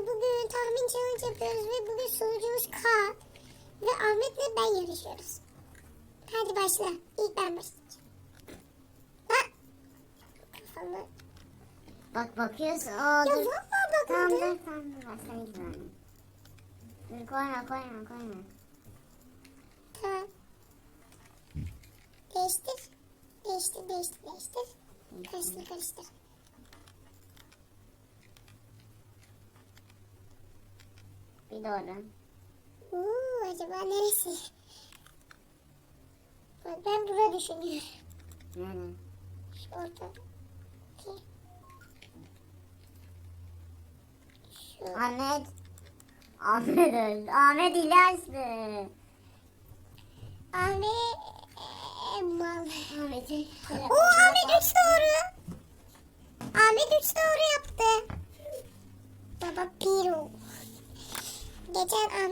bugün tahmin challenge yapıyoruz ve bugün sunucumuz Kaan. Ve Ahmet'le ben yarışıyoruz. Hadi başla. İlk ben başlayacağım. Ha! Kafamı. Bak bakıyorsun. Aa, Ya dur. valla Tamam bakmadım. dur tamam dur. Bak sen ver. Dur koyma koyma koyma. Tamam. Değiştir. Değiştir, değiştir, değiştir. Karıştır, karıştır. Bir doğru. Uuu, acaba neresi? Bak ben bura düşünüyorum. Yani. Şu ortada. Ki. Şu. Ahmet. Ahmet öldü. Ahmet ilaçtı. Ahmet e, mal. Ahmet'in. Oo Ahmet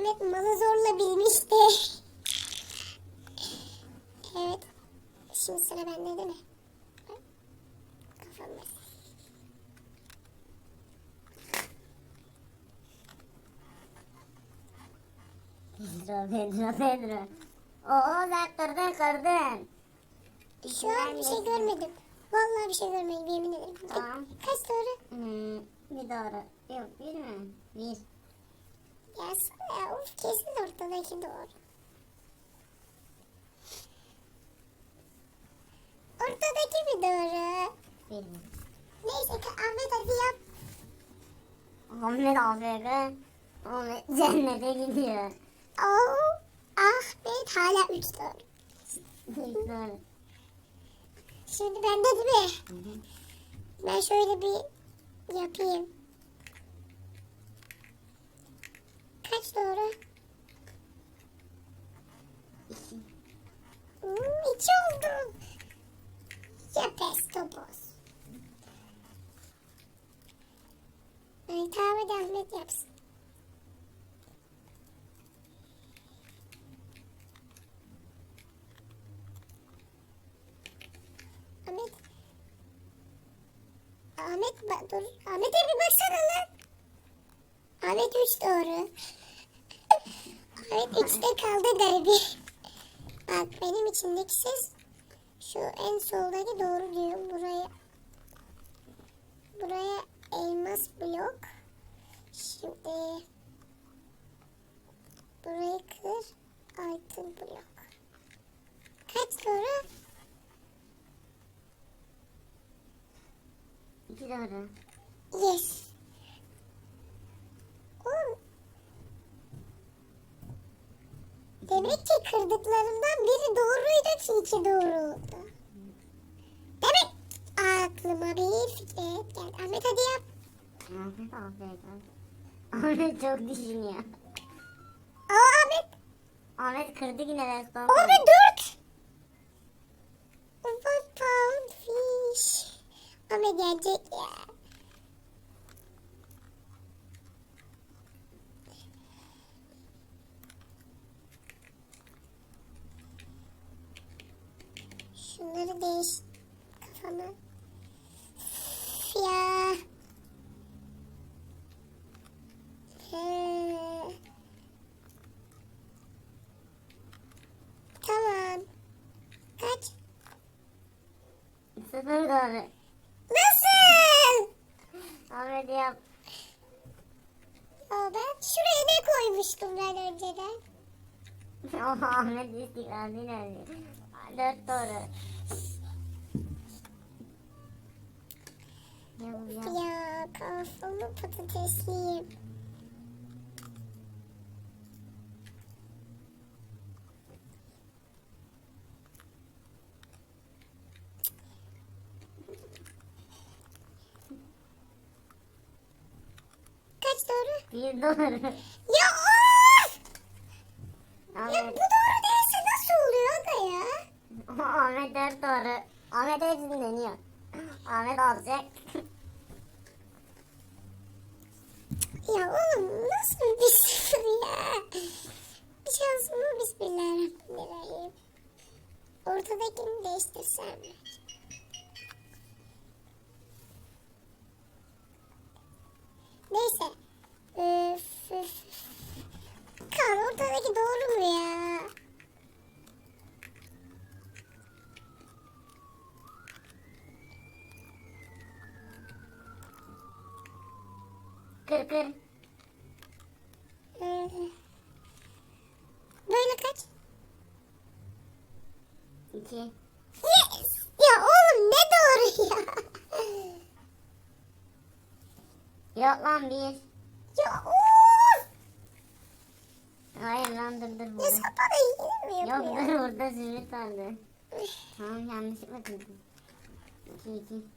Ahmet malı zorla bilmişti. evet. Şimdi sıra bende değil mi? Kafamda. Pedro Pedro Pedro. Oo sen kırdın kırdın. Şu an bir şey görmedim. Vallahi bir şey görmedim yemin ederim. Tamam. Kaç doğru? Hmm, bir doğru. Yok bir mi? Bir. Ya sana ya of kesin ortadaki doğru. Ortadaki mi doğru? Mi? Neyse Ahmet hadi yap. Ahmet AFK. Ahmet cennete gidiyor. Oo, Ahmet hala 3 doğru. Doğru. Şimdi bende değil mi? Hı hı. Ben şöyle bir yapayım. Kaç doğru? Hmm, iki oldu. Ya pes topuz. Ay tamam hadi Ahmet yapsın. Ahmet. Ahmet bak dur. Ahmet'e bir baksana lan. Ahmet 3 doğru. Ahmet 3'te kaldı garibi. Bak benim içindeki ses şu en soldaki doğru diyor. Buraya buraya elmas blok. Şimdi burayı kır altın blok. Kaç doğru? İki doğru. Yes. Oğlum. Demek ki kırdıklarımdan biri doğruydu ki iki doğru oldu. Demek aklıma bir fikret geldi. Ahmet hadi yap. Ahmet. Ahmet çok düşünüyor. Aa Ahmet. Ahmet kırdı yine resmen. Ahmet dört. One pound fish. Ahmet gelecek ya. Şunları değiş kafama. Üf Ya. He. Tamam. Kaç? Sıfır doğru. Nasıl? Ahmet yap. Ya ben şuraya ne koymuştum ben önceden? Ama Ahmet istikrarlı nerede? Dört doğru. Ya. Ya kafamı patatesliyim. Doğru? Bir doğru. Ya of! Ya bu doğru değilse nasıl oluyor aga ya? Ahmet dört doğru. Ahmet hepsini deniyor. Ahmet alacak. Ya oğlum nasıl bir sıfır ya? Şansıma bismillahirrahmanirrahim. Ortadakini değiştirsem mi? Neyse. Ee, ortadaki doğru mu ya? Kır kır. Ee, Böyle kaç? İki. Yes! Ya oğlum ne doğru ya? Yok lan bir. ya of! Hayır lan dur dur Ya yine mi Yok dur burada zümrüt vardı. Tamam yanlışlıkla kırdım. İki iki.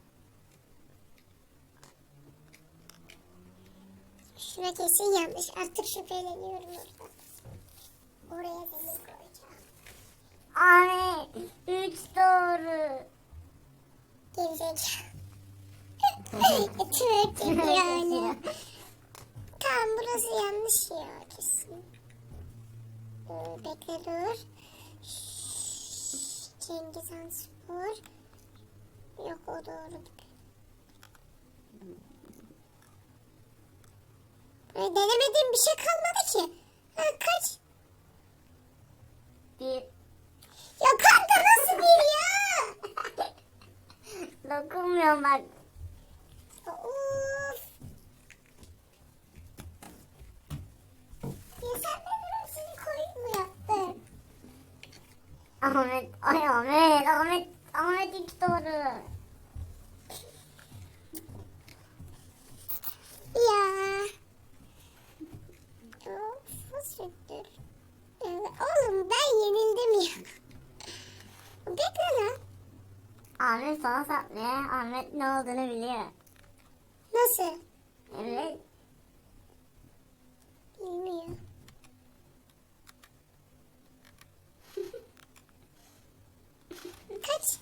Şuna kesin yanlış. Artık şüpheleniyorum orada. Oraya demir koyacağım. Ahmet. Üç doğru. Gerizekalı. Tüh yani. Tamam burası yanlış ya kesin. Ee, bekle dur. Cengiz Han Spor. Yok o doğru. Ee, denemediğim bir şey kalmadı ki. Ha, kaç? Bir. Ya kanka nasıl bir ya? Dokunmuyorum bak. Of. Ya sen benim hepsini koyup mu yaptın? Ahmet. Ay Ahmet. Ahmet. Ahmet üç doğru. Ya. Of nasıldır? Oğlum ben yenildim ya. Bekle lan. Ahmet sana saklıyor. Ahmet ne olduğunu biliyor. Nasıl? Evet. Bilmiyor. Kaç?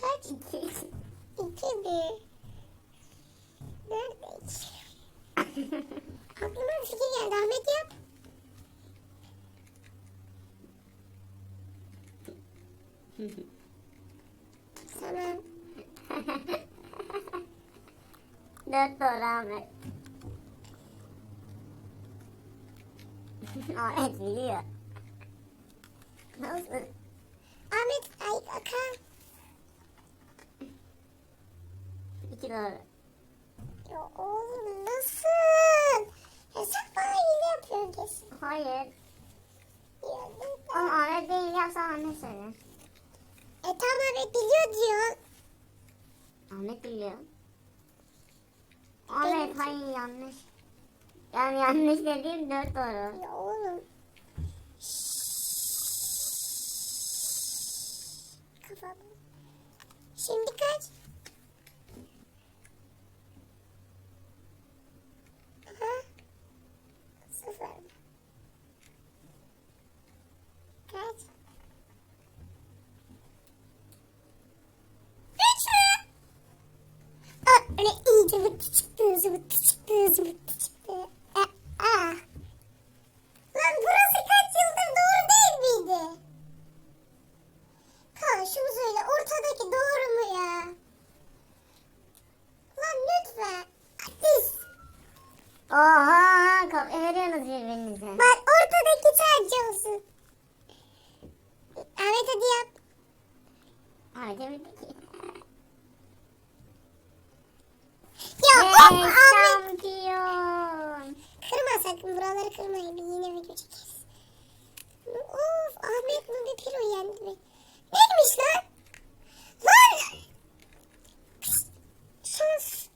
Kaç? İki. İki bir. Nerede iki? Aklıma bir fikir geldi. Ahmet yap. Tamam. Dört doğru Ahmet. Ahmet biliyor. Nasıl? Ahmet ay Akan. İki doğru. Ya oğlum nasıl? Ya sen bana hile yapıyorsun kesin. Hayır. Ya. Ama Ahmet değil yapsa Ahmet söyler. E tamam Ahmet biliyor diyor. Ahmet biliyor. Ahmet hayır yanlış. Yani yanlış dediğim dört doğru. Ya oğlum. Kafam. Şimdi kaç? Ha? Sıfır. Kaç? Üç mü? Aa, öyle zıvıttı çıktı, zıvıttı çıktı, zıvıttı çıktı. Aa. Lan burası kaç yıldır doğru değil miydi? Ha şunu söyle ortadaki doğru mu ya? Lan lütfen. Atis. Oha kopya veriyorsunuz birbirinize. Bak ortadaki sadece olsun. Ahmet hadi yap. Ahmet'e bitti ki. Ya Hey, of Ahmet. şampiyon. Kırma buraları kırmayın. Bir yine video çekeriz. Of Ahmet bir piro yendi mi? Neymiş lan? Lan! Sus.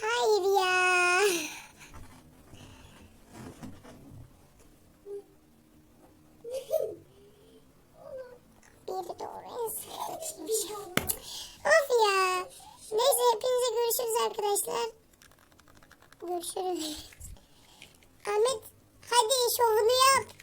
Hayır ya. Biri doğru en Of ya. Neyse hepinize görüşürüz arkadaşlar. Görüşürüz. Ahmet hadi şovunu yap.